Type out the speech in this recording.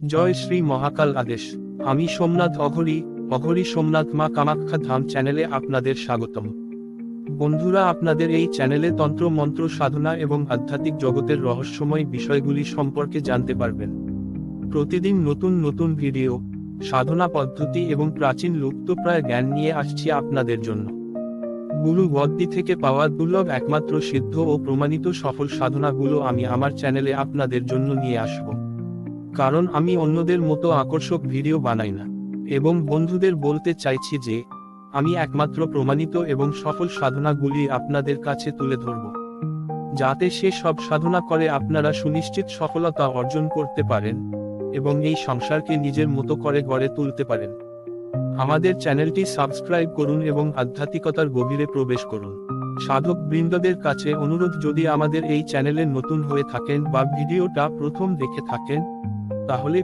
জয় শ্রী মহাকাল আদেশ। আমি সোমনাথ অঘরি অঘরি সোমনাথ মা কামাখ্যা ধাম চ্যানেলে আপনাদের স্বাগতম। বন্ধুরা, আপনাদের এই চ্যানেলে তন্ত্র, মন্ত্র, সাধনা এবং আধ্যাত্মিক জগতের রহস্যময় বিষয়গুলি সম্পর্কে জানতে পারবেন। প্রতিদিন নতুন নতুন ভিডিও, সাধনা পদ্ধতি এবং প্রাচীন লুপ্তপ্রায় জ্ঞান নিয়ে আসছি আপনাদের জন্য। গুরু গদ্দি থেকে পাওয়া দুর্লভ একমাত্র সিদ্ধ ও প্রমাণিত সফল সাধনাগুলো আমি আমার চ্যানেলে আপনাদের জন্য নিয়ে আসব। কারণ আমি অন্যদের মতো আকর্ষক ভিডিও বানাই না। এবং বন্ধুদের বলতে চাইছি যে, আমি একমাত্র প্রমাণিত এবং সফল সাধনাগুলি আপনাদের কাছে তুলে ধরব। যাতে সে সব সাধনা করে আপনারা সুনিশ্চিত সফলতা অর্জন করতে পারেন, এবং এই সংসারকে নিজের মতো করে গড়ে তুলতে পারেন। আমাদের চ্যানেলটি সাবস্ক্রাইব করুন এবং আধ্যাত্মিকতার গভীরে প্রবেশ করুন। সাধক বৃন্দদের কাছে অনুরোধ, যদি আমাদের এই চ্যানেলে নতুন হয়ে থাকেন বা ভিডিওটা প্রথম দেখে থাকেন, তাহলে